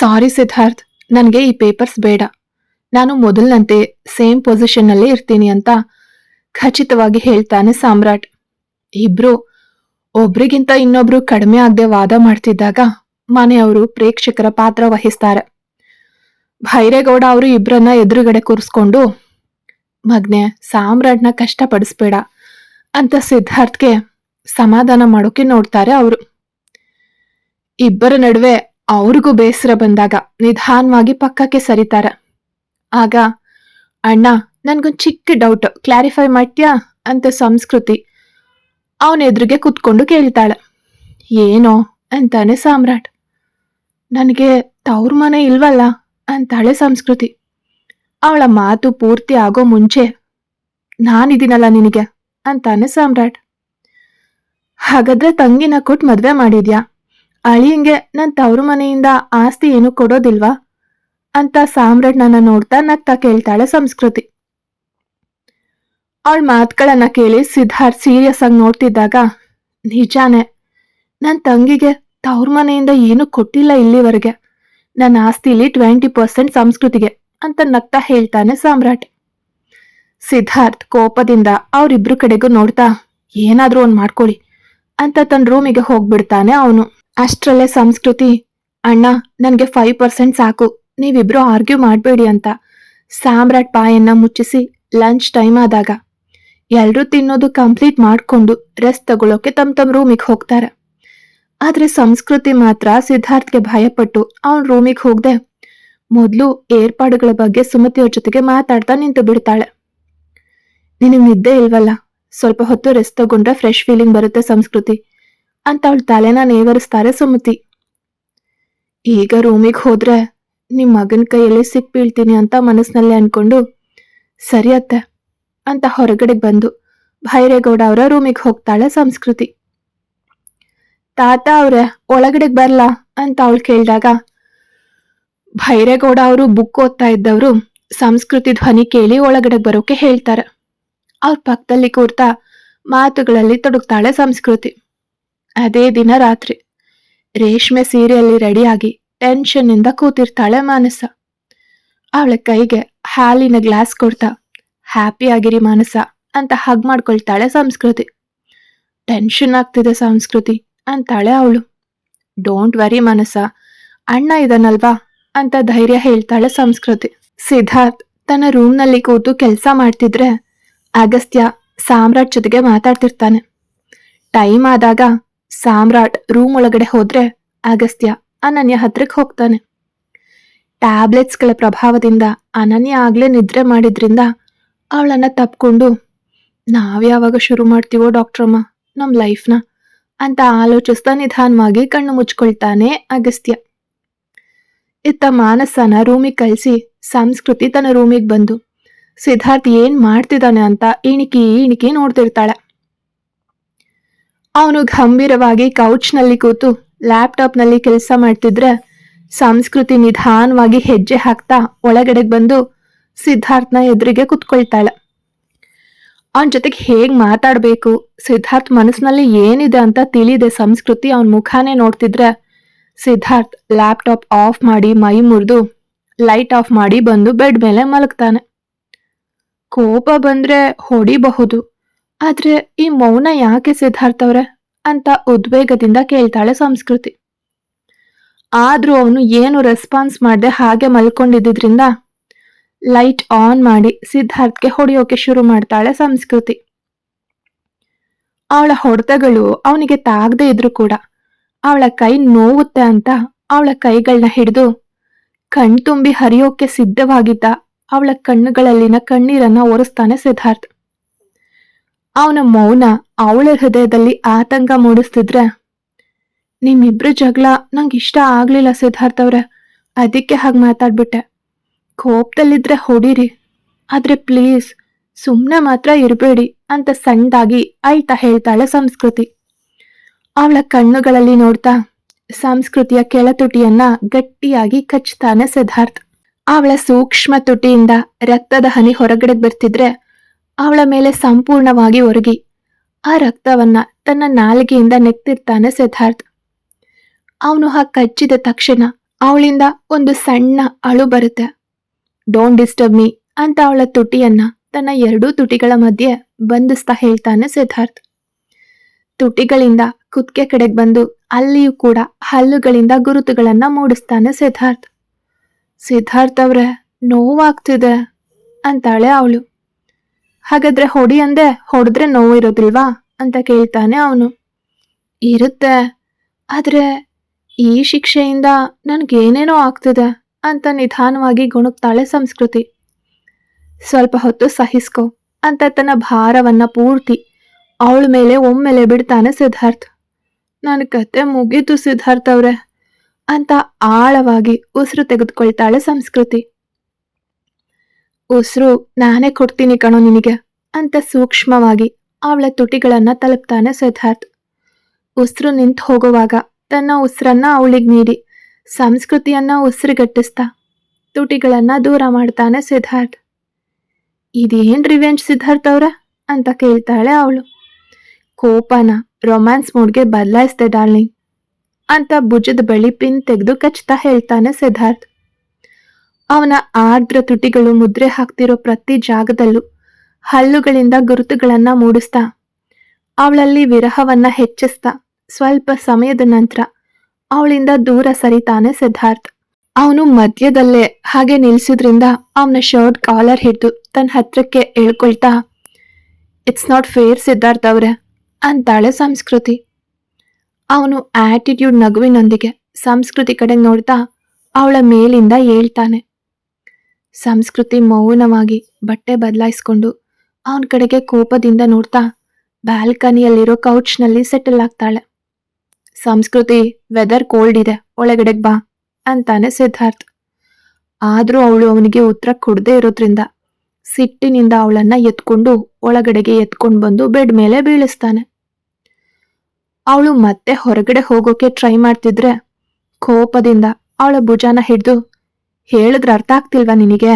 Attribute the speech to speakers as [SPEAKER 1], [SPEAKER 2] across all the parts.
[SPEAKER 1] ಸಾರಿ ಸಿದ್ಧಾರ್ಥ್ ನನಗೆ ಈ ಪೇಪರ್ಸ್ ಬೇಡ. ನಾನು ಮೊದಲಿನಂತೆ ಸೇಮ್ ಪೊಸಿಷನ್ನಲ್ಲೇ ಇರ್ತೀನಿ ಅಂತ ಖಚಿತವಾಗಿ ಹೇಳ್ತಾನೆ ಸಾಮ್ರಾಟ್. ಇಬ್ರು ಒಬ್ರಿಗಿಂತ ಇನ್ನೊಬ್ರು ಕಡಿಮೆ ಆಗದೆ ವಾದ ಮಾಡ್ತಿದ್ದಾಗ ಮನೆಯವರು ಪ್ರೇಕ್ಷಕರ ಪಾತ್ರ ವಹಿಸ್ತಾರೆ. ಭೈರೇಗೌಡ ಅವರು ಇಬ್ರನ್ನ ಎದುರುಗಡೆ ಕೂರಿಸ್ಕೊಂಡು, ಮಗ್ನೆ, ಸಾಮ್ರಾಟ್ನ ಕಷ್ಟಪಡಿಸ್ಬೇಡ. ಅಂತ ಸಿದ್ಧಾರ್ಥ್ಗೆ ಸಮಾಧಾನ ಮಾಡೋಕೆ ನೋಡ್ತಾರೆ ಅವರು. ಇಬ್ಬರ ನಡುವೆ ಅವ್ರಿಗೂ ಬೇಸರ ಬಂದಾಗ ನಿಧಾನವಾಗಿ ಪಕ್ಕಕ್ಕೆ ಸರಿತಾರೆ. ಆಗ, ಅಣ್ಣ, ನನ್ಗೊಂದು ಚಿಕ್ಕ ಡೌಟ್ ಕ್ಲಾರಿಫೈ ಮಾಡ್ತೀಯಾ? ಅಂತ ಸಂಸ್ಕೃತಿ ಅವನ ಎದುರಿಗೆ ಕುತ್ಕೊಂಡು ಕೇಳ್ತಾಳೆ. ಏನೋ? ಅಂತಾನೆ ಸಾಮ್ರಾಟ್. ನನಗೆ ತವ್ರ ಮನೆ ಇಲ್ವಲ್ಲ? ಅಂತಾಳೆ ಸಂಸ್ಕೃತಿ. ಅವಳ ಮಾತು ಪೂರ್ತಿ ಆಗೋ ಮುಂಚೆ ನಾನಿದ್ದೀನಲ್ಲ ನಿನಗೆ? ಅಂತಾನೆ ಸಾಮ್ರಾಟ್. ಹಾಗಾದ್ರೆ ತಂಗಿನ ಕೊಟ್ಟು ಮದುವೆ ಮಾಡಿದ್ಯಾ? ಅಳಿಯಂಗೆ ನನ್ ತವ್ರ ಮನೆಯಿಂದ ಆಸ್ತಿ ಏನು ಕೊಡೋದಿಲ್ವಾ? ಅಂತ ಸಾಮ್ರಾಟ್ ನನ್ನ ನೋಡ್ತಾ ನಗ್ತಾ ಕೇಳ್ತಾಳೆ ಸಂಸ್ಕೃತಿ. ಅವಳ ಮಾತುಗಳನ್ನ ಕೇಳಿ ಸಿದ್ಧಾರ್ಥ್ ಸೀರಿಯಸ್ ಆಗಿ ನೋಡ್ತಿದ್ದಾಗ, ನಿಜಾನೇ ನನ್ನ ತಂಗಿಗೆ ತವ್ರ ಮನೆಯಿಂದ ಏನು ಕೊಟ್ಟಿಲ್ಲ ಇಲ್ಲಿವರೆಗೆ. ನನ್ನ ಆಸ್ತಿಲಿ ಟ್ವೆಂಟಿ ಪರ್ಸೆಂಟ್ ಸಂಸ್ಕೃತಿಗೆ ಅಂತ ನಗ್ತಾ ಹೇಳ್ತಾನೆ ಸಾಮ್ರಾಟ್. ಸಿದ್ಧಾರ್ಥ್ ಕೋಪದಿಂದ ಅವರಿಬ್ರು ಕಡೆಗೂ ನೋಡ್ತಾ, ಏನಾದರೂ ಒಂದ್ ಮಾಡ್ಕೊಳ್ಳಿ ಅಂತ ತನ್ನ ರೂಮಿಗೆ ಹೋಗ್ಬಿಡ್ತಾನೆ ಅವನು. ಅಷ್ಟ್ರಲ್ಲೇ ಸಂಸ್ಕೃತಿ, ಅಣ್ಣ, ನನಗೆ ಫೈವ್ ಪರ್ಸೆಂಟ್ ಸಾಕು. ನೀವಿಬ್ರು ಆರ್ಗ್ಯೂ ಮಾಡಬೇಡಿ ಅಂತ. ಸಾಮ್ರಾಟ್ ಬಾಯನ್ನ ಮುಚ್ಚಿಸಿ ಲಂಚ್ ಟೈಮ್ ಆದಾಗ. ಎಲ್ಲರೂ ತಿನ್ನೋದು ಕಂಪ್ಲೀಟ್ ಮಾಡ್ಕೊಂಡು ರೆಸ್ಟ್ ತಗೊಳ್ಳೋಕೆ ತಮ್ಮ ತಮ್ಮ ರೂಮಿಗೆ ಹೋಗ್ತಾರೆ. ಆದ್ರೆ ಸಂಸ್ಕೃತಿ ಮಾತ್ರ ಸಿದ್ಧಾರ್ಥ್ಗೆ ಭಯಪಟ್ಟು ಅವನ ರೂಮಿಗೆ ಹೋಗ್ದೆ. ಮೊದಲು ಏರ್ಪಾಡುಗಳ ಬಗ್ಗೆ ಸುಮತಿಯವ್ರ ಜೊತೆಗೆ ಮಾತಾಡ್ತಾ ನಿಂತು ಬಿಡ್ತಾಳೆ. ನಿನಗೆ ನಿದ್ದೆ ಇಲ್ವಲ್ಲ? ಸ್ವಲ್ಪ ಹೊತ್ತು ರೆಸ್ಟ್ ತಗೊಂಡ್ರೆ ಫ್ರೆಶ್ ಫೀಲಿಂಗ್ ಬರುತ್ತೆ ಸಂಸ್ಕೃತಿ. ಅಂತ ಅವಳ ತಲೆನ ನೇವರಿಸ್ತಾರೆ ಸುಮತಿ. ಈಗ ರೂಮಿಗೆ ಹೋದ್ರೆ ನಿಮ್ಮ ಮಗನ್ ಕೈಯಲ್ಲಿ ಸಿಕ್ ಬೀಳ್ತೀನಿ ಅಂತ ಮನಸ್ಸಿನಲ್ಲೇ ಅನ್ಕೊಂಡು, ಸರಿ ಅತ್ತೆ, ಅಂತ ಹೊರಗಡೆ ಬಂದು ಭೈರೇಗೌಡ ಅವರ ರೂಮಿಗೆ ಹೋಗ್ತಾಳೆ ಸಂಸ್ಕೃತಿ. ತಾತ ಅವ್ರೆ, ಒಳಗಡೆಗೆ ಬರಲಾ? ಅಂತ ಅವಳು ಕೇಳಿದಾಗ, ಭೈರೇಗೌಡ ಅವರು ಬುಕ್ ಓದ್ತಾ ಇದ್ದವರು ಸಂಸ್ಕೃತಿ ಧ್ವನಿ ಕೇಳಿ ಒಳಗಡೆ ಬರೋಕೆ ಹೇಳ್ತಾರೆ. ಅವ್ರ ಪಕ್ಕದಲ್ಲಿ ಕೂರ್ತಾ ಮಾತುಗಳಲ್ಲಿ ತೊಡಗ್ತಾಳೆ ಸಂಸ್ಕೃತಿ. ಅದೇ ದಿನ ರಾತ್ರಿ ರೇಷ್ಮೆ ಸೀರೆಯಲ್ಲಿ ರೆಡಿಯಾಗಿ ಟೆನ್ಷನ್ ಇಂದ ಕೂತಿರ್ತಾಳೆ ಮಾನಸ. ಅವಳ ಕೈಗೆ ಹಾಲಿನ ಗ್ಲಾಸ್ ಕೊಡ್ತಾ ಹ್ಯಾಪಿ ಆಗಿರಿ ಮಾನಸ ಅಂತ ಹಗ್ ಮಾಡ್ಕೊಳ್ತಾಳೆ ಸಂಸ್ಕೃತಿ. ಟೆನ್ಷನ್ ಆಗ್ತಿದೆ ಸಂಸ್ಕೃತಿ ಅಂತಾಳೆ ಅವಳು. ಡೋಂಟ್ ವರಿ ಮನಸ, ಅಣ್ಣ ಇದನ್ನಲ್ವಾ ಅಂತ ಧೈರ್ಯ ಹೇಳ್ತಾಳೆ ಸಂಸ್ಕೃತಿ. ಸಿದ್ಧಾರ್ಥ್ ತನ್ನ ರೂಮ್ನಲ್ಲಿ ಕೂತು ಕೆಲಸ ಮಾಡ್ತಿದ್ರೆ ಅಗಸ್ತ್ಯ ಸಾಮ್ರಾಟ್ ಜೊತೆಗೆ ಮಾತಾಡ್ತಿರ್ತಾನೆ. ಟೈಮ್ ಆದಾಗ ಸಾಮ್ರಾಟ್ ರೂಮ್ ಒಳಗಡೆ ಹೋದ್ರೆ ಅಗಸ್ತ್ಯ ಅನನ್ಯ ಹತ್ರಕ್ಕೆ ಹೋಗ್ತಾನೆ. ಟ್ಯಾಬ್ಲೆಟ್ಸ್ಗಳ ಪ್ರಭಾವದಿಂದ ಅನನ್ಯ ಆಗ್ಲೇ ನಿದ್ರೆ ಮಾಡಿದ್ರಿಂದ ಅವಳನ್ನ ತಪ್ಕೊಂಡು ನಾವ್ಯಾವಾಗ ಶುರು ಮಾಡ್ತೀವೋ ಡಾಕ್ಟ್ರಮ್ಮ ನಮ್ ಲೈಫ್ನ ಅಂತ ಆಲೋಚಿಸ್ತಾ ನಿಧಾನವಾಗಿ ಕಣ್ಣು ಮುಚ್ಕೊಳ್ತಾನೆ ಅಗಸ್ತ್ಯ. ಇತ್ತ ಮಾನಸನ ರೂಮಿಗೆ ಕಳಿಸಿ ಸಂಸ್ಕೃತಿ ತನ್ನ ರೂಮಿಗೆ ಬಂದು ಸಿದ್ಧಾರ್ಥ್ ಏನ್ ಮಾಡ್ತಿದ್ದಾನೆ ಅಂತ ಇಣಿಕಿ ಇಣಿಕಿ ನೋಡ್ತಿರ್ತಾಳೆ. ಅವನು ಗಂಭೀರವಾಗಿ ಕೌಚ್ನಲ್ಲಿ ಕೂತು ಲ್ಯಾಪ್ಟಾಪ್ನಲ್ಲಿ ಕೆಲಸ ಮಾಡ್ತಿದ್ರೆ ಸಂಸ್ಕೃತಿ ನಿಧಾನವಾಗಿ ಹೆಜ್ಜೆ ಹಾಕ್ತಾ ಒಳಗಡೆಗೆ ಬಂದು ಸಿದ್ಧಾರ್ಥ್ನ ಎದುರಿಗೆ ಕುತ್ಕೊಳ್ತಾಳೆ. ಅವನ ಜೊತೆಗೆ ಹೇಗೆ ಮಾತಾಡಬೇಕು? ಸಿದ್ಧಾರ್ಥ್ ಮನಸ್ಸಿನಲ್ಲಿ ಏನಿದೆ ಅಂತ ತಿಳಿದೆ. ಸಂಸ್ಕೃತಿ ಅವನ ಮುಖಾನೇ ನೋಡ್ತಿದ್ರೆ ಸಿದ್ಧಾರ್ಥ್ ಲ್ಯಾಪ್ಟಾಪ್ ಆಫ್ ಮಾಡಿ ಮೈ ಮುರಿದು ಲೈಟ್ ಆಫ್ ಮಾಡಿ ಬಂದು ಬೆಡ್ ಮೇಲೆ ಮಲಗ್ತಾನೆ. ಕೋಪ ಬಂದ್ರೆ ಹೊಡಿಬಹುದು. ಆದ್ರೆ ಈ ಮೌನ ಯಾಕೆ ಸಿದ್ಧಾರ್ಥವ್ರೆ ಅಂತ ಉದ್ವೇಗದಿಂದ ಕೇಳ್ತಾಳೆ ಸಂಸ್ಕೃತಿ. ಆದ್ರೂ ಅವನು ಏನು ರೆಸ್ಪಾನ್ಸ್ ಮಾಡದೆ ಹಾಗೆ ಮಲ್ಕೊಂಡಿದ್ದಿದ್ರಿಂದ ಲೈಟ್ ಆನ್ ಮಾಡಿ ಸಿದ್ಧಾರ್ಥ್ಗೆ ಹೊಡೆಯೋಕೆ ಶುರು ಮಾಡ್ತಾಳೆ ಸಂಸ್ಕೃತಿ. ಅವಳ ಹೊಡೆತಗಳು ಅವನಿಗೆ ತಾಗದೆ ಇದ್ರು ಕೂಡ ಅವಳ ಕೈ ನೋವುತ್ತೆ ಅಂತ ಅವಳ ಕೈಗಳನ್ನ ಹಿಡಿದು ಕಣ್ತುಂಬಿ ಹರಿಯೋಕೆ ಸಿದ್ಧವಾಗಿದ್ದ ಅವಳ ಕಣ್ಣುಗಳಲ್ಲಿನ ಕಣ್ಣೀರನ್ನ ಒರೆಸ್ತಾನೆ ಸಿದ್ಧಾರ್ಥ್. ಅವನ ಮೌನ ಅವಳ ಹೃದಯದಲ್ಲಿ ಆತಂಕ ಮೂಡಿಸ್ತಿದ್ರೆ ನಿಮ್ಮಿಬ್ರ ಜಗಳ ನಂಗೆ ಇಷ್ಟ ಆಗ್ಲಿಲ್ಲ ಸಿದ್ಧಾರ್ಥ ಅವ್ರೆ. ಅದಕ್ಕೆ ಹಾಗೆ ಮಾತಾಡ್ಬಿಟ್ಟೆ. ಕೋಪದಲ್ಲಿದ್ರೆ ಹೊಡೀರಿ. ಆದ್ರೆ ಪ್ಲೀಸ್, ಸುಮ್ನೆ ಮಾತ್ರ ಇರಬೇಡಿ ಅಂತ ಸಣ್ಣದಾಗಿ ಅಳ್ತಾ ಹೇಳ್ತಾಳೆ ಸಂಸ್ಕೃತಿ. ಅವಳ ಕಣ್ಣುಗಳಲ್ಲಿ ನೋಡ್ತಾ ಸಂಸ್ಕೃತಿಯ ಕೆಳತುಟಿಯನ್ನ ಗಟ್ಟಿಯಾಗಿ ಕಚ್ತಾನೆ ಸಿದ್ಧಾರ್ಥ್. ಅವಳ ಸೂಕ್ಷ್ಮ ತುಟಿಯಿಂದ ರಕ್ತದ ಹನಿ ಹೊರಗಡೆ ಬರ್ತಿದ್ರೆ ಅವಳ ಮೇಲೆ ಸಂಪೂರ್ಣವಾಗಿ ಒರಗಿ. ಆ ರಕ್ತವನ್ನ ತನ್ನ ನಾಲಿಗೆಯಿಂದ ನೆಕ್ತಿರ್ತಾನೆ ಸಿದ್ಧಾರ್ಥ್. ಅವನು ಆ ಕಚ್ಚಿದ ತಕ್ಷಣ ಅವಳಿಂದ ಒಂದು ಸಣ್ಣ ಅಳು ಬರುತ್ತೆ. ಡೋಂಟ್ ಡಿಸ್ಟರ್ಬ್ ಮೀ ಅಂತ ಅವಳ ತುಟಿಯನ್ನ ತನ್ನ ಎರಡೂ ತುಟಿಗಳ ಮಧ್ಯೆ ಬಂಧಿಸ್ತಾ ಹೇಳ್ತಾನೆ ಸಿದ್ಧಾರ್ಥ್. ತುಟಿಗಳಿಂದ ಕುತ್ತಿಗೆ ಕಡೆಗೆ ಬಂದು ಅಲ್ಲಿಯೂ ಕೂಡ ಹಲ್ಲುಗಳಿಂದ ಗುರುತುಗಳನ್ನ ಮೂಡಿಸ್ತಾನೆ ಸಿದ್ಧಾರ್ಥ್. ಸಿದ್ಧಾರ್ಥ್ ಅವ್ರೆ, ನೋವಾಗ್ತಿದೆ ಅಂತಾಳೆ ಅವಳು. ಹಾಗಾದ್ರೆ ಹೊಡಿ ಅಂದೆ, ಹೊಡೆದ್ರೆ ನೋವು ಇರೋದಿಲ್ವಾ? ಅಂತ ಕೇಳ್ತಾನೆ ಅವನು. ಇರುತ್ತೆ, ಆದ್ರೆ ಈ ಶಿಕ್ಷೆಯಿಂದ ನನ್ಗೇನೇನೋ ಆಗ್ತಿದೆ ಅಂತ ನಿಧಾನವಾಗಿ ಗುಣುಕ್ತಾಳೆ ಸಂಸ್ಕೃತಿ. ಸ್ವಲ್ಪ ಹೊತ್ತು ಸಹಿಸ್ಕೋ ಅಂತ ತನ್ನ ಭಾರವನ್ನ ಪೂರ್ತಿ ಅವಳ ಮೇಲೆ ಒಮ್ಮೆಲೆ ಬಿಡ್ತಾನೆ ಸಿದ್ಧಾರ್ಥ್. ನನ್ನ ಕತೆ ಮುಗೀತು ಸಿದ್ಧಾರ್ಥ್ ಅವ್ರೆ ಅಂತ ಆಳವಾಗಿ ಉಸಿರು ತೆಗೆದುಕೊಳ್ತಾಳೆ ಸಂಸ್ಕೃತಿ. ಉಸಿರು, ನಾನೇ ಕೊಡ್ತೀನಿ ಕಣೋ ನಿನಗೆ ಅಂತ ಸೂಕ್ಷ್ಮವಾಗಿ ಅವಳ ತುಟಿಗಳನ್ನ ತಲುಪ್ತಾನೆ ಸಿದ್ಧಾರ್ಥ್. ಉಸಿರು ನಿಂತು ಹೋಗುವಾಗ ತನ್ನ ಉಸಿರನ್ನ ಅವಳಿಗೆ ನೀಡಿ, ಸಂಸ್ಕೃತಿಯನ್ನ ಉಸಿರುಗಟ್ಟಿಸ್ತಾ ತುಟಿಗಳನ್ನ ದೂರ ಮಾಡ್ತಾನೆ ಸಿದ್ಧಾರ್ಥ್. ಇದೇನ್ ರಿವೆಂಜ್ ಸಿದ್ಧಾರ್ಥ್ ಅವ್ರ? ಅಂತ ಕೇಳ್ತಾಳೆ ಅವಳು. ಕೋಪನ ರೊಮ್ಯಾನ್ಸ್ ಮೂಡ್ಗೆ ಬದಲಾಯಿಸ್ದೆ ಡಾರ್ಲಿಂಗ್ ಅಂತ ಭುಜದ ಬಳಿ ಪಿನ್ ತೆಗೆದು ಕಚ್ತಾ ಹೇಳ್ತಾನೆ ಸಿದ್ಧಾರ್ಥ್. ಅವನ ಆರ್ದ್ರ ತುಟಿಗಳು ಮುದ್ರೆ ಹಾಕ್ತಿರೋ ಪ್ರತಿ ಜಾಗದಲ್ಲೂ ಹಲ್ಲುಗಳಿಂದ ಗುರುತುಗಳನ್ನ ಮೂಡಿಸ್ತಾ. ಅವಳಲ್ಲಿ ವಿರಹವನ್ನ ಹೆಚ್ಚಿಸ್ತಾ. ಸ್ವಲ್ಪ ಸಮಯದ ನಂತರ ಅವಳಿಂದ ದೂರ ಸರಿತಾನೆ ಸಿದ್ಧಾರ್ಥ್. ಅವನು ಮಧ್ಯದಲ್ಲೇ ಹಾಗೆ ನಿಲ್ಸಿದ್ರಿಂದ ಅವನ ಶರ್ಟ್ ಕಾಲರ್ ಹಿಡಿದು ತನ್ನ ಹತ್ರಕ್ಕೆ ಎಳ್ಕೊಳ್ತಾ ಇಟ್ಸ್ ನಾಟ್ ಫೇರ್ ಸಿದ್ಧಾರ್ಥ್ ಅವ್ರೆ, ಅಂತಾಳೆ ಸಂಸ್ಕೃತಿ. ಅವನು ಆಟಿಟ್ಯೂಡ್ ನಗುವಿನೊಂದಿಗೆ ಸಂಸ್ಕೃತಿ ಕಡೆ ನೋಡ್ತಾ ಅವಳ ಮೇಲಿಂದ ಏಳ್ತಾನೆ. ಸಂಸ್ಕೃತಿ ಮೌನವಾಗಿ ಬಟ್ಟೆ ಬದಲಾಯಿಸ್ಕೊಂಡು ಅವನ ಕಡೆಗೆ ಕೋಪದಿಂದ ನೋಡ್ತಾ ಬ್ಯಾಲ್ಕನಿಯಲ್ಲಿರೋ ಕೌಚ್ನಲ್ಲಿ ಸೆಟಲ್ ಆಗ್ತಾಳೆ. ಸಂಸ್ಕೃತಿ, ವೆದರ್ ಕೋಲ್ಡ್ ಇದೆ, ಒಳಗಡೆಗ್ ಬಾ, ಅಂತಾನೆ ಸಿದ್ಧಾರ್ಥ್. ಆದ್ರೂ ಅವಳು ಅವನಿಗೆ ಉತ್ತರ ಕೊಡದೇ ಇರೋದ್ರಿಂದ ಸಿಟ್ಟಿನಿಂದ ಅವಳನ್ನ ಎತ್ಕೊಂಡು ಒಳಗಡೆಗೆ ಎತ್ಕೊಂಡು ಬಂದು ಬೆಡ್ ಮೇಲೆ ಬೀಳಿಸ್ತಾನೆ. ಅವಳು ಮತ್ತೆ ಹೊರಗಡೆ ಹೋಗೋಕೆ ಟ್ರೈ ಮಾಡ್ತಿದ್ರೆ ಕೋಪದಿಂದ ಅವಳ ಭುಜಾನ ಹಿಡಿದು ಹೇಳಿದ್ರೆ ಅರ್ಥ ಆಗ್ತಿಲ್ವಾ ನಿನಗೆ?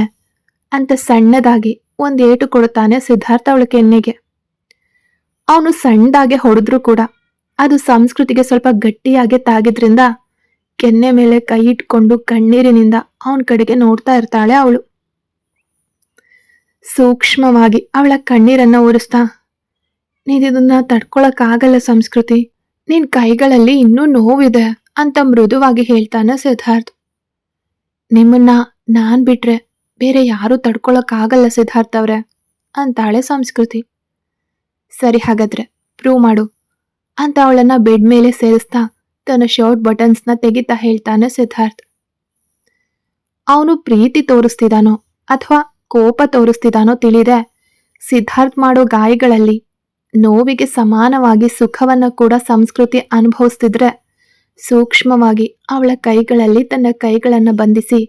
[SPEAKER 1] ಅಂತ ಸಣ್ಣದಾಗಿ ಒಂದು ಏಟು ಕೊಡುತ್ತಾನೆ ಸಿದ್ಧಾರ್ಥ ಅವಳ ಕೆನ್ನೆಗೆ. ಅವನು ಸಣ್ಣದಾಗೆ ಹೊಡೆದ್ರು ಕೂಡ ಅದು ಸಂಸ್ಕೃತಿಗೆ ಸ್ವಲ್ಪ ಗಟ್ಟಿಯಾಗೆ ತಾಗಿದ್ರಿಂದ ಕೆನ್ನೆ ಮೇಲೆ ಕೈ ಇಟ್ಕೊಂಡು ಕಣ್ಣೀರಿನಿಂದ ಅವನ ಕಡೆಗೆ ನೋಡ್ತಾ ಇರ್ತಾಳೆ ಅವಳು. ಸೂಕ್ಷ್ಮವಾಗಿ ಅವಳ ಕಣ್ಣೀರನ್ನ ಒರೆಸ್ತಾ ನೀನಿದನ್ನ ತಡ್ಕೊಳಕ್ಕಾಗಲ್ಲ ಸಂಸ್ಕೃತಿ. ನಿನ್ ಕೈಗಳಲ್ಲಿ ಇನ್ನೂ ನೋವಿದೆ ಅಂತ ಮೃದುವಾಗಿ ಹೇಳ್ತಾನೆ ಸಿದ್ಧಾರ್ಥ್. ನಿಮ್ಮನ್ನ ನಾನ್ ಬಿಟ್ರೆ ಬೇರೆ ಯಾರೂ ತಡ್ಕೊಳಕ್ಕಾಗಲ್ಲ ಸಿದ್ಧಾರ್ಥ ಅವ್ರೆ, ಅಂತಾಳೆ ಸಂಸ್ಕೃತಿ. ಸರಿ ಹಾಗಾದ್ರೆ ಪ್ರೂವ್ ಮಾಡು. ಅಂತ ಅವಳನ್ನ ಬೆಡ್ ಮೇಲೆ ಸೇರಿಸ್ತಾ ತನ್ನ ಶರ್ಟ್ ಬಟನ್ಸ್ನ ತೆಗಿತಾ ಹೇಳ್ತಾನೆ ಸಿದ್ಧಾರ್ಥ್. ಅವನು ಪ್ರೀತಿ ತೋರಿಸ್ತಿದಾನೋ ಅಥವಾ ಕೋಪ ತೋರಿಸ್ತಿದಾನೋ ತಿಳಿದೆ. ಸಿದ್ಧಾರ್ಥ್ ಮಾಡೋ ಗಾಯಗಳಲ್ಲಿ ನೋವಿಗೆ ಸಮಾನವಾಗಿ ಸುಖವನ್ನ ಕೂಡ ಸಂಸ್ಕೃತಿ ಅನುಭವಿಸ್ತಿದ್ರೆ ಸೂಕ್ಷ್ಮವಾಗಿ ಅವಳ ಕೈಗಳಲ್ಲಿ ತನ್ನ ಕೈಗಳನ್ನು ಬಂಧಿಸಿ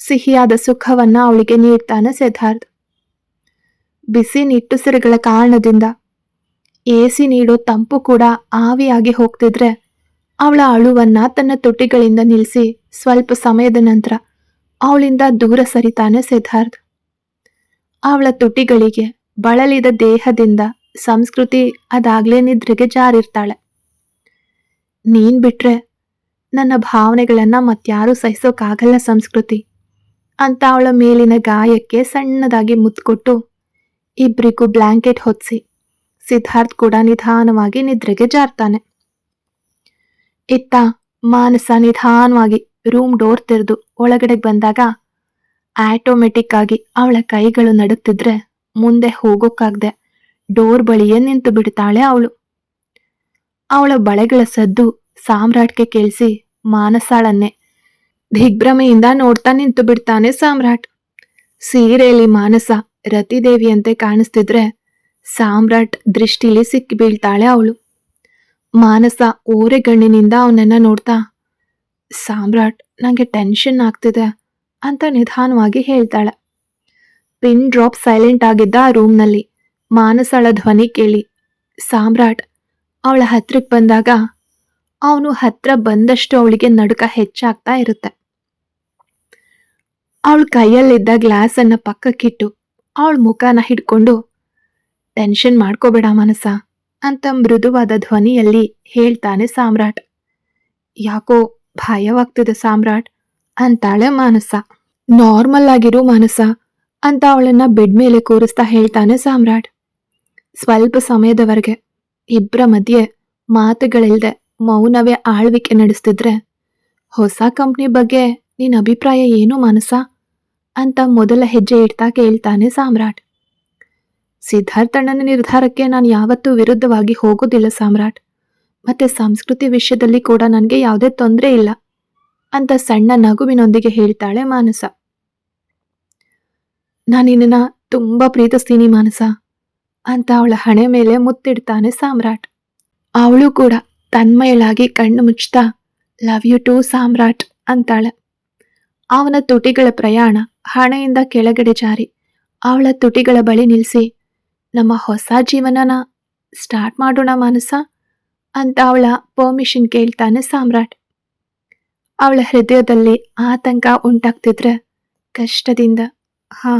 [SPEAKER 1] ಸಿಹಿಯಾದ ಸುಖವನ್ನ ಅವಳಿಗೆ ನೀಡ್ತಾನೆ ಸಿದ್ಧಾರ್ಥ್. ಬಿಸಿ ನಿಟ್ಟುಸಿರುಗಳ ಕಾರಣದಿಂದ ಎಸಿ ನೀಡೋ ತಂಪು ಕೂಡ ಆವಿಯಾಗಿ ಹೋಗ್ತಿದ್ರೆ ಅವಳ ಅಳುವನ್ನ ತನ್ನ ತುಟಿಗಳಿಂದ ನಿಲ್ಲಿಸಿ ಸ್ವಲ್ಪ ಸಮಯದ ನಂತರ ಅವಳಿಂದ ದೂರ ಸರಿತಾನೆ ಸಿದ್ಧಾರ್ಥ್. ಅವಳ ತುಟಿಗಳಿಗೆ ಬಳಲಿದ ದೇಹದಿಂದ ಸಂಸ್ಕೃತಿ ಅದಾಗ್ಲೇ ನಿದ್ರೆಗೆ ಜಾರಿರ್ತಾಳೆ. ನೀನ್ ಬಿಟ್ರೆ ನನ್ನ ಭಾವನೆಗಳನ್ನ ಮತ್ಯಾರೂ ಸಹಿಸೋಕಾಗಲ್ಲ ಸಂಸ್ಕೃತಿ. ಅಂತ ಅವಳ ಮೇಲಿನ ಗಾಯಕ್ಕೆ ಸಣ್ಣದಾಗಿ ಮುತ್ಕೊಟ್ಟು ಇಬ್ರಿಗೂ ಬ್ಲ್ಯಾಂಕೆಟ್ ಹೊತ್ಸಿ ಸಿದ್ಧಾರ್ಥ್ ಕೂಡ ನಿಧಾನವಾಗಿ ನಿದ್ರೆಗೆ ಜಾರ್ತಾನೆ. ಇತ್ತ ಮಾನಸ ನಿಧಾನವಾಗಿ ರೂಮ್ ಡೋರ್ ತೆರೆದು ಒಳಗಡೆ ಬಂದಾಗ ಆಟೋಮೆಟಿಕ್ ಆಗಿ ಅವಳ ಕೈಗಳು ನಡುತ್ತಿದ್ರೆ ಮುಂದೆ ಹೋಗೋಕ್ಕಾಗ್ದೆ ಡೋರ್ ಬಳಿಯೇ ನಿಂತು ಬಿಡ್ತಾಳೆ ಅವಳು. ಅವಳ ಬಳೆಗಳ ಸದ್ದು ಸಾಮ್ರಾಟ್ಗೆ ಕೇಳಿಸಿ ಮಾನಸಾಳನ್ನೇ. ದಿಗ್ಭ್ರಮೆಯಿಂದ ನೋಡ್ತಾ ನಿಂತು ಬಿಡ್ತಾನೆ ಸಾಮ್ರಾಟ್. ಸೀರೆಯಲ್ಲಿ ಮಾನಸ ರತಿದೇವಿಯಂತೆ ಕಾಣಿಸ್ತಿದ್ರೆ ಸಾಮ್ರಾಟ್ ದೃಷ್ಟಿಲಿ ಸಿಕ್ಕಿ ಬೀಳ್ತಾಳೆ ಅವಳು. ಮಾನಸ ಓರೆಗಣ್ಣಿನಿಂದ ಅವನನ್ನ ನೋಡ್ತಾ, ಸಾಮ್ರಾಟ್, ನಂಗೆ ಟೆನ್ಷನ್ ಆಗ್ತಿದೆ ಅಂತ ನಿಧಾನವಾಗಿ ಹೇಳ್ತಾಳೆ. ಪಿನ್ ಡ್ರಾಪ್ ಸೈಲೆಂಟ್ ಆಗಿದ್ದ ಆ ರೂಮ್ನಲ್ಲಿ ಮಾನಸಳ ಧ್ವನಿ ಕೇಳಿ, ಸಾಮ್ರಾಟ್ ಅವಳ ಹತ್ರಕ್ಕೆ ಬಂದಾಗ ಅವನು ಹತ್ರ ಬಂದಷ್ಟು ಅವಳಿಗೆ ನಡುಕ ಹೆಚ್ಚಾಗ್ತಾ ಇರುತ್ತೆ. ಅವಳ ಕೈಯಲ್ಲಿದ್ದ ಗ್ಲಾಸನ್ನು ಪಕ್ಕಕ್ಕಿಟ್ಟು ಅವಳ ಮುಖನ ಹಿಡ್ಕೊಂಡು, ಟೆನ್ಷನ್ ಮಾಡ್ಕೋಬೇಡ ಮನಸ ಅಂತ ಮೃದುವಾದ ಧ್ವನಿಯಲ್ಲಿ ಹೇಳ್ತಾನೆ ಸಾಮ್ರಾಟ್. ಯಾಕೋ ಭಯವಾಗ್ತಿದೆ ಸಾಮ್ರಾಟ್, ಅಂತಾಳೆ ಮಾನಸ. ನಾರ್ಮಲ್ ಆಗಿರೋ ಮಾನಸ ಅಂತ ಅವಳನ್ನ ಬೆಡ್ ಮೇಲೆ ಕೂರಿಸ್ತಾ ಹೇಳ್ತಾನೆ ಸಾಮ್ರಾಟ್. ಸ್ವಲ್ಪ ಸಮಯದವರೆಗೆ ಇಬ್ಬರ ಮಧ್ಯೆ ಮಾತುಗಳಿಲ್ದೆ ಮೌನವೇ ಆಳ್ವಿಕೆ ನಡೆಸ್ತಿದ್ರೆ, ಹೊಸ ಕಂಪ್ನಿ ಬಗ್ಗೆ ನಿನ್ನ ಅಭಿಪ್ರಾಯ ಏನು ಮಾನಸ ಅಂತ ಮೊದಲ ಹೆಜ್ಜೆ ಇಡ್ತಾ ಕೇಳ್ತಾನೆ ಸಾಮ್ರಾಟ್. ಸಿದ್ಧಾರ್ಥಣ್ಣನ ನಿರ್ಧಾರಕ್ಕೆ ನಾನು ಯಾವತ್ತೂ ವಿರುದ್ಧವಾಗಿ ಹೋಗೋದಿಲ್ಲ ಸಾಮ್ರಾಟ್. ಮತ್ತೆ ಸಂಸ್ಕೃತಿ ವಿಷಯದಲ್ಲಿ ಕೂಡ ನನಗೆ ಯಾವುದೇ ತೊಂದರೆ ಇಲ್ಲ ಅಂತ ಸಣ್ಣ ನಗುವಿನೊಂದಿಗೆ ಹೇಳ್ತಾಳೆ ಮಾನಸ. ನಾನು ನಿನ್ನ ತುಂಬಾ ಪ್ರೀತಿಸ್ತೀನಿ ಮಾನಸ. ಅಂತ ಅವಳ ಹಣೆ ಮೇಲೆ ಮುತ್ತಿಡ್ತಾನೆ ಸಾಮ್ರಾಟ್. ಅವಳು ಕೂಡ ತನ್ಮಯಳಾಗಿ ಕಣ್ಣು ಮುಚ್ತಾ ಲವ್ ಯು ಟು ಸಾಮ್ರಾಟ್ ಅಂತಾಳೆ. ಅವನ ತುಟಿಗಳ ಪ್ರಯಾಣ ಹಣೆಯಿಂದ ಕೆಳಗಡೆ ಜಾರಿ. ಅವಳ ತುಟಿಗಳ ಬಳಿ ನಿಲ್ಲಿಸಿ ನಮ್ಮ ಹೊಸ ಜೀವನನ ಸ್ಟಾರ್ಟ್ ಮಾಡೋಣ ಮಾನಸ ಅಂತ ಅವಳ ಪರ್ಮಿಷನ್ ಕೇಳ್ತಾನೆ ಸಾಮ್ರಾಟ್. ಅವಳ ಹೃದಯದಲ್ಲಿ ಆತಂಕ ಉಂಟಾಗ್ತಿದ್ರೆ ಕಷ್ಟದಿಂದ, ಹಾ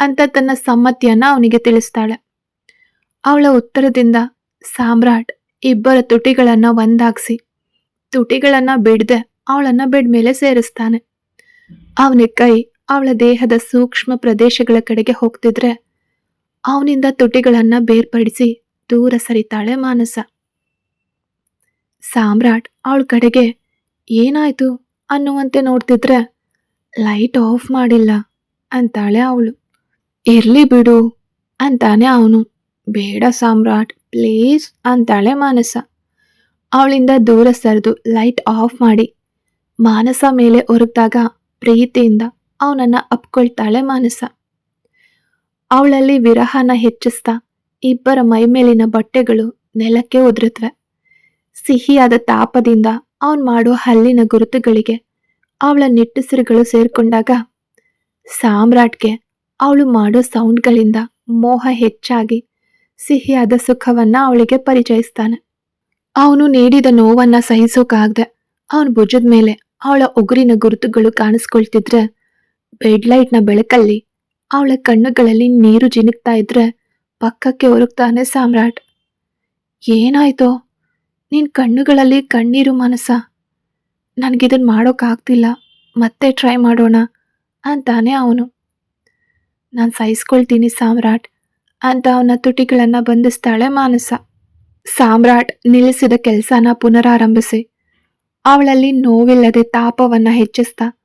[SPEAKER 1] ಅಂತ ತನ್ನ ಸಮ್ಮತಿಯನ್ನ ಅವನಿಗೆ ತಿಳಿಸ್ತಾಳೆ. ಅವಳ ಉತ್ತರದಿಂದ, ಸಾಮ್ರಾಟ್, ಇಬ್ಬರ ತುಟಿಗಳನ್ನ ಒಂದಾಗ್ಸಿ. ತುಟಿಗಳನ್ನ ಬಿಡದೆ ಅವಳನ್ನ ಬೆಡ್ ಮೇಲೆ ಸೇರಿಸ್ತಾನೆ. ಅವನ ಕೈ ಅವಳ ದೇಹದ ಸೂಕ್ಷ್ಮ ಪ್ರದೇಶಗಳ ಕಡೆಗೆ ಹೋಗ್ತಿದ್ರೆ ಅವನಿಂದ ತುಟಿಗಳನ್ನ ಬೇರ್ಪಡಿಸಿ ದೂರ ಸರಿತಾಳೆ ಮಾನಸ. ಸಾಮ್ರಾಟ್ ಅವಳ ಕಡೆಗೆ, ಏನಾಯ್ತು ಅನ್ನುವಂತೆ ನೋಡ್ತಿದ್ರೆ, ಲೈಟ್ ಆಫ್ ಮಾಡಿಲ್ಲ ಅಂತಾಳೆ ಅವಳು. ಇರ್ಲಿ ಬಿಡು ಅಂತಾನೆ ಅವನು. ಬೇಡ ಸಾಮ್ರಾಟ್ ಪ್ಲೀಸ್ ಅಂತಾಳೆ ಮಾನಸ. ಅವಳಿಂದ ದೂರ ಸರಿದು ಲೈಟ್ ಆಫ್ ಮಾಡಿ. ಮಾನಸ ಮೇಲೆ ಒರಗ್ದಾಗ ಪ್ರೀತಿಯಿಂದ ಅವನನ್ನು ಅಪ್ಕೊಳ್ತಾಳೆ ಮಾನಸ. ಅವಳಲ್ಲಿ ವಿರಹನ ಹೆಚ್ಚಿಸ್ತಾ ಇಬ್ಬರ ಮೈ ಮೇಲಿನ ಬಟ್ಟೆಗಳು ನೆಲಕ್ಕೆ ಉದುರುತ್ವೆ. ಸಿಹಿಯಾದ ತಾಪದಿಂದ ಅವನ್ ಮಾಡೋ ಹಲ್ಲಿನ ಗುರುತುಗಳಿಗೆ ಅವಳ ನಿಟ್ಟುಸಿರುಗಳು ಸೇರಿಕೊಂಡಾಗ ಸಾಮ್ರಾಟ್ಗೆ ಅವಳು ಮಾಡೋ ಸೌಂಡ್ಗಳಿಂದ ಮೋಹ ಹೆಚ್ಚಾಗಿ ಸಿಹಿಯಾದ ಸುಖವನ್ನ ಅವಳಿಗೆ ಪರಿಚಯಿಸ್ತಾನೆ. ಅವನು ನೀಡಿದ ನೋವನ್ನ ಸಹಿಸೋಕಾಗ್ದೆ ಅವನ ಭುಜದ ಮೇಲೆ ಅವಳ ಉಗುರಿನ ಗುರುತುಗಳು ಕಾಣಿಸ್ಕೊಳ್ತಿದ್ರೆ ಬೆಡ್ ಲೈಟ್ನ ಬೆಳಕಲ್ಲಿ ಅವಳ ಕಣ್ಣುಗಳಲ್ಲಿ ನೀರು ಜಿನುಕ್ತಾ ಇದ್ರೆ ಪಕ್ಕಕ್ಕೆ ಒರಗ್ತಾನೆ ಸಾಮ್ರಾಟ್. ಏನಾಯ್ತೋ? ನಿನ್ ಕಣ್ಣುಗಳಲ್ಲಿ ಕಣ್ಣೀರು ಮನಸ. ನನಗಿದನ್ ಮಾಡೋಕ್ಕಾಗ್ತಿಲ್ಲ ಮತ್ತೆ ಟ್ರೈ ಮಾಡೋಣ ಅಂತಾನೆ ಅವನು. ನಾನು ಸಹಿಸ್ಕೊಳ್ತೀನಿ ಸಾಮ್ರಾಟ್. ಅಂತ ಅವನ ತುಟಿಗಳನ್ನ ಬಂಧಿಸ್ತಾಳೆ ಮಾನಸ. ಸಾಮ್ರಾಟ್ ನಿಲ್ಲಿಸಿದ ಕೆಲಸನ ಪುನರಾರಂಭಿಸಿ. ಅವಳಲ್ಲಿ ನೋವಿಲ್ಲದೆ ತಾಪವನ್ನ ಹೆಚ್ಚಿಸ್ತಾ,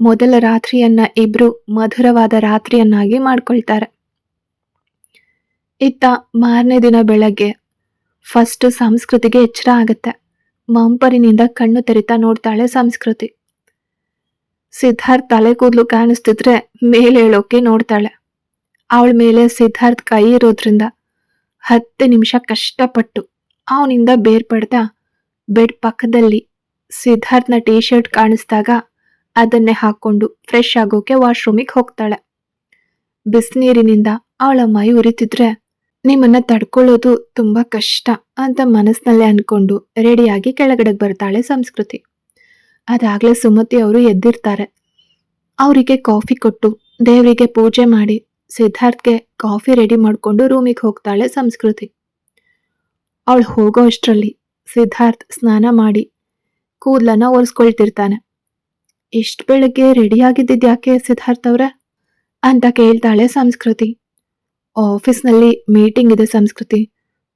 [SPEAKER 1] ಮೊದಲ ರಾತ್ರಿಯನ್ನ ಇಬ್ರು ಮಧುರವಾದ ರಾತ್ರಿಯನ್ನಾಗಿ ಮಾಡ್ಕೊಳ್ತಾರೆ. ಇತ್ತ ಮಾರನೇ ದಿನ ಬೆಳಗ್ಗೆ ಫಸ್ಟ್ ಸಂಸ್ಕೃತಿಗೆ ಎಚ್ಚರ ಆಗತ್ತೆ. ಮಂಪರಿನಿಂದ ಕಣ್ಣು ತೆರಿತಾ ನೋಡ್ತಾಳೆ ಸಂಸ್ಕೃತಿ. ಸಿದ್ಧಾರ್ಥ್ ತಲೆ ಕೂದಲು ಕಾಣಿಸ್ತಿದ್ರೆ ಮೇಲೆ ಹೇಳೋಕೆ ನೋಡ್ತಾಳೆ. ಅವಳ ಮೇಲೆ ಸಿದ್ಧಾರ್ಥ್ ಕೈ ಇರೋದ್ರಿಂದ ಹತ್ತು ನಿಮಿಷ ಕಷ್ಟಪಟ್ಟು ಅವನಿಂದ ಬೇರ್ಪಡ್ತಾ ಬೆಡ್ ಪಕ್ಕದಲ್ಲಿ ಸಿದ್ಧಾರ್ಥ್ನ ಟೀ ಶರ್ಟ್ ಕಾಣಿಸ್ದಾಗ ಅದನ್ನೇ ಹಾಕೊಂಡು ಫ್ರೆಶ್ ಆಗೋಕೆ ವಾಶ್ರೂಮಿಗೆ ಹೋಗ್ತಾಳೆ. ಬಿಸಿನೀರಿನಿಂದ ಅವಳ ಮೈ ಉರಿತಿದ್ರೆ ನಿಮ್ಮನ್ನ ತಡ್ಕೊಳ್ಳೋದು ತುಂಬಾ ಕಷ್ಟ ಅಂತ ಮನಸ್ಸಿನಲ್ಲೇ ಅನ್ಕೊಂಡು ರೆಡಿಯಾಗಿ ಕೆಳಗಡೆಗೆ ಬರ್ತಾಳೆ ಸಂಸ್ಕೃತಿ. ಅದಾಗ್ಲೇ ಸುಮತಿ ಅವರು ಎದ್ದಿರ್ತಾರೆ. ಅವರಿಗೆ ಕಾಫಿ ಕೊಟ್ಟು ದೇವರಿಗೆ ಪೂಜೆ ಮಾಡಿ ಸಿದ್ಧಾರ್ಥ್ಗೆ ಕಾಫಿ ರೆಡಿ ಮಾಡಿಕೊಂಡು ರೂಮಿಗೆ ಹೋಗ್ತಾಳೆ ಸಂಸ್ಕೃತಿ. ಅವಳು ಹೋಗೋ ಅಷ್ಟರಲ್ಲಿ ಸಿದ್ಧಾರ್ಥ್ ಸ್ನಾನ ಮಾಡಿ ಕೂದಲನ್ನ ಒರೆಸ್ಕೊಳ್ತಿರ್ತಾನೆ. ಇಷ್ಟು ಬೆಳಗ್ಗೆ ರೆಡಿ ಆಗಿದ್ದಿದ್ ಯಾಕೆ ಸಿದ್ಧಾರ್ಥ್ ಅವರ? ಅಂತ ಕೇಳ್ತಾಳೆ ಸಂಸ್ಕೃತಿ. ಆಫೀಸ್ನಲ್ಲಿ ಮೀಟಿಂಗ್ ಇದೆ ಸಂಸ್ಕೃತಿ,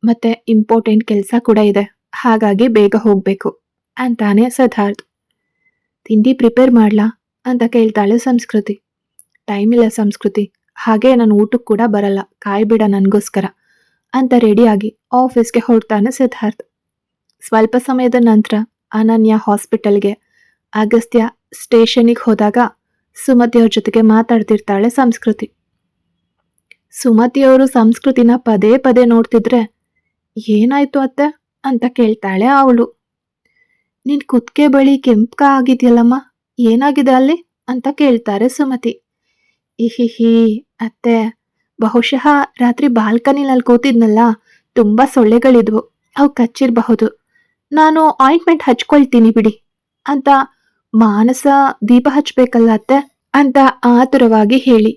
[SPEAKER 1] ಮತ್ತೆ ಇಂಪಾರ್ಟೆಂಟ್ ಕೆಲಸ ಕೂಡ ಇದೆ, ಹಾಗಾಗಿ ಬೇಗ ಹೋಗಬೇಕು, ಅಂತಾನೆ ಸಿದ್ಧಾರ್ಥ್. ತಿಂಡಿ ಪ್ರಿಪೇರ್ ಮಾಡ್ಲಾ? ಅಂತ ಕೇಳ್ತಾಳೆ ಸಂಸ್ಕೃತಿ. ಟೈಮ್ ಇಲ್ಲ ಸಂಸ್ಕೃತಿ ಹಾಗೆ ನಾನು ಊಟಕ್ಕೆ ಕೂಡ ಬರಲ್ಲ, ಕಾಯ್ಬಿಡ ನನಗೋಸ್ಕರ ಅಂತ ರೆಡಿಯಾಗಿ ಆಫೀಸ್ಗೆ ಹೊರಡ್ತಾನೆ ಸಿದ್ಧಾರ್ಥ್. ಸ್ವಲ್ಪ ಸಮಯದ ನಂತರ ಅನನ್ಯ ಹಾಸ್ಪಿಟಲ್ಗೆ ಅಗಸ್ತ್ಯ ಸ್ಟೇಷನಿಗೆ ಹೋದಾಗ ಸುಮತಿಯವ್ರ ಜೊತೆಗೆ ಮಾತಾಡ್ತಿರ್ತಾಳೆ ಸಂಸ್ಕೃತಿ. ಸುಮತಿಯವರು ಸಂಸ್ಕೃತಿನ ಪದೇ ಪದೇ ನೋಡ್ತಿದ್ರೆ, ಏನಾಯ್ತು ಅತ್ತೆ ಅಂತ ಕೇಳ್ತಾಳೆ ಅವಳು. ನಿನ್ ಕುತ್ಕೆ ಬಳಿ ಕೆಂಪ್ಕ ಆಗಿದೆಯಲ್ಲಮ್ಮ, ಏನಾಗಿದೆ ಅಲ್ಲಿ? ಅಂತ ಕೇಳ್ತಾರೆ ಸುಮತಿ. ಇಹಿಹಿ ಅತ್ತೆ, ಬಹುಶಃ ರಾತ್ರಿ ಬಾಲ್ಕನಿನಲ್ಲಿ ಕೂತಿದ್ನಲ್ಲ ತುಂಬ ಸೊಳ್ಳೆಗಳಿದ್ವು. ಅವು ಕಚ್ಚಿರಬಹುದು. ನಾನು ಆಯಿಂಟ್ಮೆಂಟ್ ಹಚ್ಕೊಳ್ತೀನಿ ಬಿಡಿ ಅಂತ ಮಾನಸ ದೀಪ ಹಚ್ಬೇಕಲ್ಲ ಅತ್ತೆ ಅಂತ ಆತುರವಾಗಿ ಹೇಳಿ.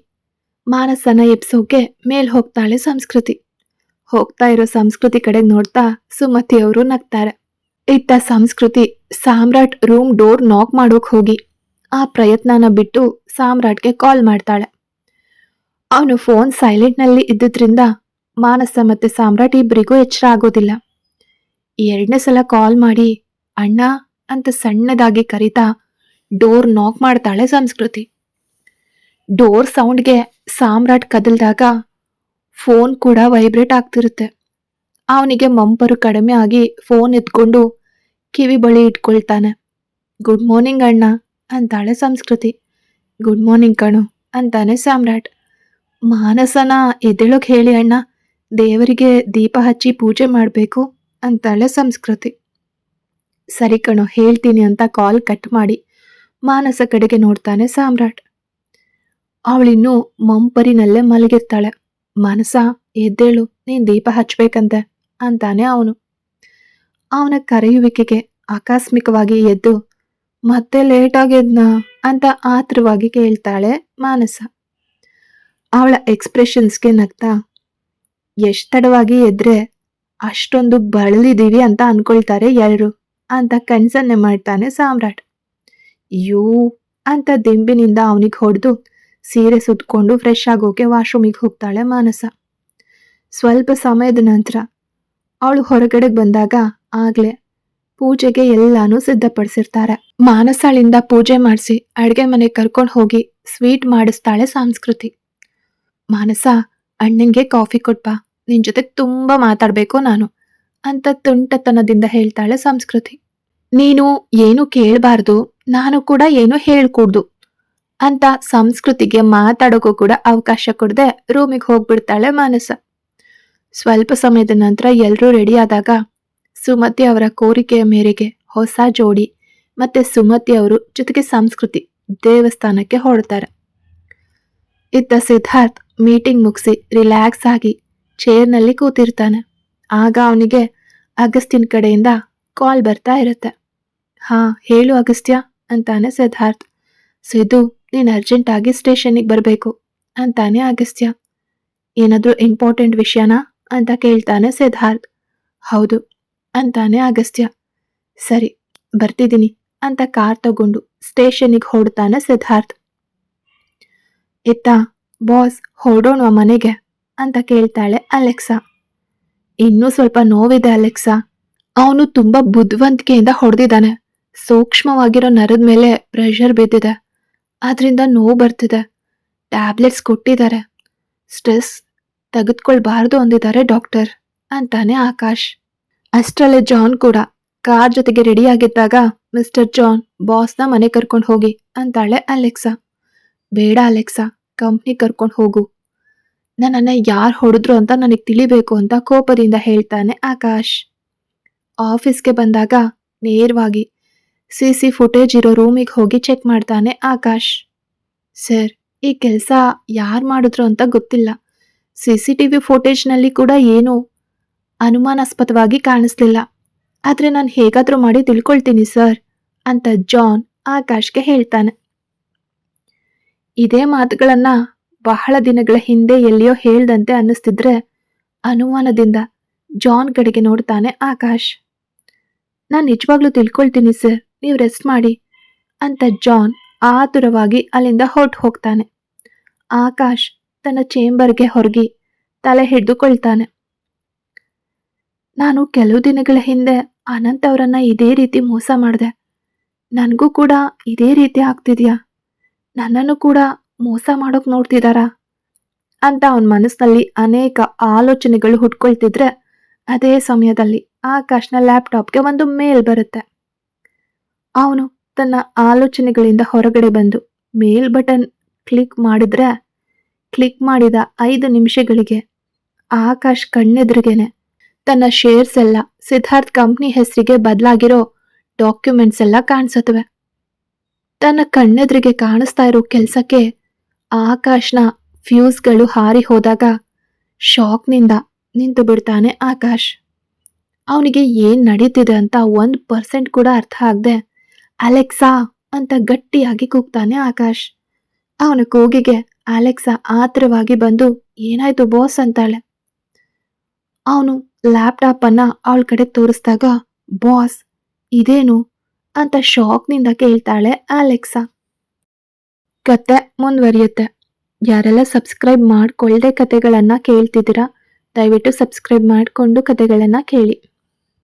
[SPEAKER 1] ಮಾನಸನ ಎಬ್ಸೋಕೆ ಮೇಲ್ ಹೋಗ್ತಾಳೆ ಸಂಸ್ಕೃತಿ. ಹೋಗ್ತಾ ಇರೋ ಸಂಸ್ಕೃತಿ ಕಡೆಗೆ ನೋಡ್ತಾ ಸುಮತಿ ಅವರು ನಗ್ತಾರೆ. ಇತ್ತ ಸಂಸ್ಕೃತಿ ಸಾಮ್ರಾಟ್ ರೂಮ್ ಡೋರ್ ನಾಕ್ ಮಾಡೋಕ್ ಹೋಗಿ. ಆ ಪ್ರಯತ್ನನ ಬಿಟ್ಟು ಸಾಮ್ರಾಟ್ಗೆ ಕಾಲ್ ಮಾಡ್ತಾಳೆ. ಅವನು ಫೋನ್ ಸೈಲೆಂಟ್ನಲ್ಲಿ ಇದ್ದಿದ್ರಿಂದ ಮಾನಸ ಮತ್ತೆ ಸಾಮ್ರಾಟ್ ಇಬ್ಬರಿಗೂ ಎಚ್ಚರ ಆಗೋದಿಲ್ಲ. ಎರಡನೇ ಸಲ ಕಾಲ್ ಮಾಡಿ, ಅಣ್ಣ ಅಂತ ಸಣ್ಣದಾಗಿ ಕರೀತಾ ಡೋರ್ ನಾಕ್ ಮಾಡ್ತಾಳೆ ಸಂಸ್ಕೃತಿ. ಡೋರ್ ಸೌಂಡ್ಗೆ ಸಾಮ್ರಾಟ್ ಕದಲ್ದಾಗ ಫೋನ್ ಕೂಡ ವೈಬ್ರೇಟ್ ಆಗ್ತಿರುತ್ತೆ. ಅವನಿಗೆ ಮಂಪರು ಕಡಿಮೆ ಆಗಿ ಫೋನ್ ಎತ್ಕೊಂಡು ಕಿವಿ ಬಳಿ ಇಟ್ಕೊಳ್ತಾನೆ. ಗುಡ್ ಮಾರ್ನಿಂಗ್ ಅಣ್ಣ ಅಂತಾಳೆ ಸಂಸ್ಕೃತಿ. ಗುಡ್ ಮಾರ್ನಿಂಗ್ ಕಣು ಅಂತಾನೆ ಸಾಮ್ರಾಟ್. ಮಾನಸನ ಎದ್ದೇಳೋಕೆ ಹೇಳಿ ಅಣ್ಣ, ದೇವರಿಗೆ ದೀಪ ಹಚ್ಚಿ ಪೂಜೆ ಮಾಡಬೇಕು ಅಂತಾಳೆ ಸಂಸ್ಕೃತಿ. ಸರಿ ಕಣೋ, ಹೇಳ್ತೀನಿ ಅಂತ ಕಾಲ್ ಕಟ್ ಮಾಡಿ ಮಾನಸ ಕಡೆಗೆ ನೋಡ್ತಾನೆ ಸಾಮ್ರಾಟ್. ಅವಳಿನ್ನೂ ಮಂಪರಿನಲ್ಲೇ ಮಲಗಿರ್ತಾಳೆ. ಮಾನಸ, ಎದ್ದೇಳು, ನೀನು ದೀಪ ಹಚ್ಬೇಕಂತೆ ಅಂತಾನೆ ಅವನು. ಅವನ ಕರೆಯುವಿಕೆಗೆ ಆಕಸ್ಮಿಕವಾಗಿ ಎದ್ದು, ಮತ್ತೆ ಲೇಟ್ ಆಗಿದ್ನಾ ಅಂತ ಆತ್ರವಾಗಿ ಕೇಳ್ತಾಳೆ ಮಾನಸ. ಅವಳ ಎಕ್ಸ್ಪ್ರೆಷನ್ಸ್ಗೆ ನಗ್ತಾ, ಎಷ್ಟು ತಡವಾಗಿ ಎದ್ರೆ ಅಷ್ಟೊಂದು ಬಳಲಿದೀವಿ ಅಂತ ಅನ್ಕೊಳ್ತಾರೆ ಎಲ್ರು ಅಂತ ಕನ್ಸನ್ನೆ ಮಾಡ್ತಾನೆ ಸಾಮ್ರಾಟ್. ಯೂ ಅಂತ ದಿಂಬಿನಿಂದ ಅವನಿಗೆ ಹೊಡೆದು ಸೀರೆ ಸುತ್ಕೊಂಡು ಫ್ರೆಶ್ ಆಗೋಕೆ ವಾಶ್ರೂಮಿಗೆ ಹೋಗ್ತಾಳೆ ಮಾನಸ. ಸ್ವಲ್ಪ ಸಮಯದ ನಂತರ ಅವಳು ಹೊರಗಡೆಗೆ ಬಂದಾಗ ಆಗ್ಲೇ ಪೂಜೆಗೆ ಎಲ್ಲಾನು ಸಿದ್ಧಪಡಿಸಿರ್ತಾರೆ. ಮಾನಸಾಳಿಂದ ಪೂಜೆ ಮಾಡಿಸಿ ಅಡುಗೆ ಮನೆಗೆ ಕರ್ಕೊಂಡು ಹೋಗಿ ಸ್ವೀಟ್ ಮಾಡಿಸ್ತಾಳೆ ಸಂಸ್ಕೃತಿ. ಮಾನಸ, ಅಣ್ಣಂಗೆ ಕಾಫಿ ಕೊಟ್ಬಾ ನಿನ್ ಜೊತೆ ತುಂಬಾ ಮಾತಾಡ್ಬೇಕು ನಾನು. ಅಂತ ತುಂಟತನದಿಂದ ಹೇಳ್ತಾಳೆ ಸಂಸ್ಕೃತಿ. ನೀನು ಏನು ಕೇಳಬಾರ್ದು, ನಾನು ಕೂಡ ಏನು ಹೇಳ್ಕೂಡ್ದು ಅಂತ ಸಂಸ್ಕೃತಿಗೆ ಮಾತಾಡೋಕ್ಕೂ ಕೂಡ ಅವಕಾಶ ಕೊಡದೆ ರೂಮಿಗೆ ಹೋಗ್ಬಿಡ್ತಾಳೆ ಮಾನಸ. ಸ್ವಲ್ಪ ಸಮಯದ ನಂತರ ಎಲ್ಲರೂ ರೆಡಿ ಆದಾಗ ಸುಮತಿ ಅವರ ಕೋರಿಕೆಯ ಮೇರೆಗೆ ಹೊಸ ಜೋಡಿ ಮತ್ತೆ ಸುಮತಿ ಅವರು ಜೊತೆಗೆ ಸಂಸ್ಕೃತಿ ದೇವಸ್ಥಾನಕ್ಕೆ ಹೊರಡ್ತಾರೆ. ಇತ್ತ ಸಿದ್ಧಾರ್ಥ್ ಮೀಟಿಂಗ್ ಮುಗಿಸಿ ರಿಲ್ಯಾಕ್ಸ್ ಆಗಿ ಚೇರ್ನಲ್ಲಿ ಕೂತಿರ್ತಾನೆ. ಆಗ ಅವನಿಗೆ ಅಗಸ್ಟಿನ್ ಕಡೆಯಿಂದ ಕಾಲ್ ಬರ್ತಾ ಇರುತ್ತೆ. ಹಾ, ಹೇಳು ಅಗಸ್ತ್ಯ, ಅಂತಾನೆ ಸಿದ್ಧಾರ್ಥ್. ಸಿದ್ದು, ನೀನು ಅರ್ಜೆಂಟ್ ಆಗಿ ಸ್ಟೇಷನ್ನಿಗೆ ಬರಬೇಕು, ಅಂತಾನೆ ಅಗಸ್ತ್ಯ. ಏನಾದರೂ ಇಂಪಾರ್ಟೆಂಟ್ ವಿಷಯನಾ, ಅಂತ ಕೇಳ್ತಾನೆ ಸಿದ್ಧಾರ್ಥ್. ಹೌದು, ಅಂತಾನೆ ಅಗಸ್ತ್ಯ. ಸರಿ, ಬರ್ತಿದ್ದೀನಿ, ಅಂತ ಕಾರ್ ತಗೊಂಡು ಸ್ಟೇಷನ್ನಿಗೆ ಹೊಡ್ತಾನೆ ಸಿದ್ಧಾರ್ಥ್. ಇತ್ತ, ಬಾಸ್ ಹೊರಡೋಣ ಮನೆಗೆ ಅಂತ ಕೇಳ್ತಾಳೆ ಅಲೆಕ್ಸಾ. ಇನ್ನೂ ಸ್ವಲ್ಪ ನೋವಿದೆ ಅಲೆಕ್ಸಾ. ಅವನು ತುಂಬಾ ಬುದ್ಧಿವಂತಿಕೆಯಿಂದ ಹೊಡೆದಿದ್ದಾನೆ. ಸೂಕ್ಷ್ಮವಾಗಿರೋ ನರದ ಮೇಲೆ ಪ್ರೆಷರ್ ಬಿದ್ದಿದೆ. ಅದರಿಂದ ನೋವು ಬರ್ತಿದೆ. ಟ್ಯಾಬ್ಲೆಟ್ಸ್ ಕೊಟ್ಟಿದ್ದಾರೆ. ಸ್ಟ್ರೆಸ್ ತೆಗೆದುಕೊಳ್ಬಾರ್ದು ಅಂದಿದ್ದಾರೆ ಡಾಕ್ಟರ್ ಅಂತಾನೆ ಆಕಾಶ್. ಅಷ್ಟರಲ್ಲೇ ಜಾನ್ ಕೂಡ ಕಾರ್ ಜೊತೆಗೆ ರೆಡಿಯಾಗಿದ್ದಾಗ ಮಿಸ್ಟರ್ ಜಾನ್, ಬಾಸ್ನ ಮನೆ ಕರ್ಕೊಂಡು ಹೋಗಿ ಅಂತಾಳೆ ಅಲೆಕ್ಸಾ. ಬೇಡ ಅಲೆಕ್ಸಾ ಕಂಪ್ನಿ ಕರ್ಕೊಂಡು ಹೋಗು. ನನ್ನನ್ನು ಯಾರು ಹೊಡೆದ್ರು ಅಂತ ನನಗೆ ತಿಳಿಬೇಕು ಅಂತ ಕೋಪದಿಂದ ಹೇಳ್ತಾನೆ ಆಕಾಶ್. ಆಫೀಸ್ಗೆ ಬಂದಾಗ ನೇರವಾಗಿ ಸಿ ಸಿ ಫುಟೇಜ್ ಇರೋ ರೂಮಿಗೆ ಹೋಗಿ ಚೆಕ್ ಮಾಡ್ತಾನೆ ಆಕಾಶ್. ಸರ್, ಈ ಕೆಲಸ ಯಾರು ಮಾಡಿದ್ರು ಅಂತ ಗೊತ್ತಿಲ್ಲ. ಸಿ ಸಿ ಟಿ ವಿ ಫುಟೇಜ್ನಲ್ಲಿ ಕೂಡ ಏನು ಅನುಮಾನಾಸ್ಪದವಾಗಿ ಕಾಣಿಸ್ಲಿಲ್ಲ. ಆದರೆ ನಾನು ಹೇಗಾದರೂ ಮಾಡಿ ತಿಳ್ಕೊಳ್ತೀನಿ ಸರ್, ಅಂತ ಜಾನ್ ಆಕಾಶ್ಗೆ ಹೇಳ್ತಾನೆ. ಇದೇ ಮಾತುಗಳನ್ನ ಬಹಳ ದಿನಗಳ ಹಿಂದೆ ಎಲ್ಲಿಯೋ ಹೇಳ್ದಂತೆ ಅನ್ನಿಸ್ತಿದ್ರೆ ಅನುಮಾನದಿಂದ ಜಾನ್ ಕಡೆಗೆ ನೋಡ್ತಾನೆ ಆಕಾಶ್. ನಾನು ನಿಜವಾಗ್ಲೂ ತಿಳ್ಕೊಳ್ತೀನಿ ಸರ್, ನೀವು ರೆಸ್ಟ್ ಮಾಡಿ ಅಂತ ಜಾನ್ ಆತುರವಾಗಿ ಅಲ್ಲಿಂದ ಹೊರಟು ಹೋಗ್ತಾನೆ. ಆಕಾಶ್ ತನ್ನ ಚೇಂಬರ್ಗೆ ಹೊರಗಿ ತಲೆ ಹಿಡಿದುಕೊಳ್ತಾನೆ. ನಾನು ಕೆಲವು ದಿನಗಳ ಹಿಂದೆ ಅನಂತ್ ಅವರನ್ನ ಇದೇ ರೀತಿ ಮೋಸ ಮಾಡಿದೆ. ನನಗೂ ಕೂಡ ಇದೇ ರೀತಿ ಆಗ್ತಿದ್ಯಾ? ನನ್ನನ್ನು ಕೂಡ ಮೋಸ ಮಾಡೋಕ್ ನೋಡ್ತಿದ್ದಾರಾ ಅಂತ ಅವನ ಮನಸ್ಸಿನಲ್ಲಿ ಅನೇಕ ಆಲೋಚನೆಗಳು ಹುಟ್ಕೊಳ್ತಿದ್ರೆ ಅದೇ ಸಮಯದಲ್ಲಿ ಆಕಾಶ್ನ ಲ್ಯಾಪ್ಟಾಪ್ಗೆ ಒಂದು ಮೇಲ್ ಬರುತ್ತೆ. ಅವನು ತನ್ನ ಆಲೋಚನೆಗಳಿಂದ ಹೊರಗಡೆ ಬಂದು ಮೇಲ್ ಬಟನ್ ಕ್ಲಿಕ್ ಮಾಡಿದ್ರೆ, ಕ್ಲಿಕ್ ಮಾಡಿದ ಐದು ನಿಮಿಷಗಳಿಗೆ ಆಕಾಶ್ ಕಣ್ಣೆದುರಿಗೇನೆ ತನ್ನ ಶೇರ್ಸ್ ಎಲ್ಲ ಸಿದ್ಧಾರ್ಥ್ ಕಂಪ್ನಿ ಹೆಸರಿಗೆ ಬದಲಾಗಿರೋ ಡಾಕ್ಯುಮೆಂಟ್ಸ್ ಎಲ್ಲ ಕಾಣಿಸತ್ವೆ. ತನ್ನ ಕಣ್ಣೆದ್ರಿಗೆ ಕಾಣಿಸ್ತಾ ಇರೋ ಕೆಲಸಕ್ಕೆ ಆಕಾಶ್ನ ಫ್ಯೂಸ್ಗಳು ಹಾರಿ ಹೋದಾಗ ಶಾಕ್ನಿಂದ ನಿಂತು ಬಿಡ್ತಾನೆ ಆಕಾಶ್. ಅವನಿಗೆ ಏನ್ ನಡೀತಿದೆ ಅಂತ ಒಂದು ಪರ್ಸೆಂಟ್ ಕೂಡ ಅರ್ಥ ಆಗದೆ ಅಲೆಕ್ಸಾ ಅಂತ ಗಟ್ಟಿಯಾಗಿ ಕೂಗ್ತಾನೆ ಆಕಾಶ್. ಅವನ ಕೂಗಿಗೆ ಅಲೆಕ್ಸಾ ಆತ್ರವಾಗಿ ಬಂದು, ಏನಾಯ್ತು ಬಾಸ್? ಅಂತಾಳೆ. ಅವನು ಲ್ಯಾಪ್ಟಾಪ್ ಅನ್ನ ಅವಳ ಕಡೆ ತೋರಿಸಿದಾಗ, ಬಾಸ್, ಇದೇನು ಅಂತ ಶಾಕ್ನಿಂದ ಕೇಳ್ತಾಳೆ ಅಲೆಕ್ಸಾ. ಕತೆ ಮುಂದುವರಿಯುತ್ತೆ. ಯಾರೆಲ್ಲ ಸಬ್ಸ್ಕ್ರೈಬ್ ಮಾಡಿಕೊಳ್ಳದೆ ಕತೆಗಳನ್ನು ಕೇಳ್ತಿದ್ದೀರಾ, ದಯವಿಟ್ಟು ಸಬ್ಸ್ಕ್ರೈಬ್ ಮಾಡಿಕೊಂಡು ಕತೆಗಳನ್ನು ಕೇಳಿ.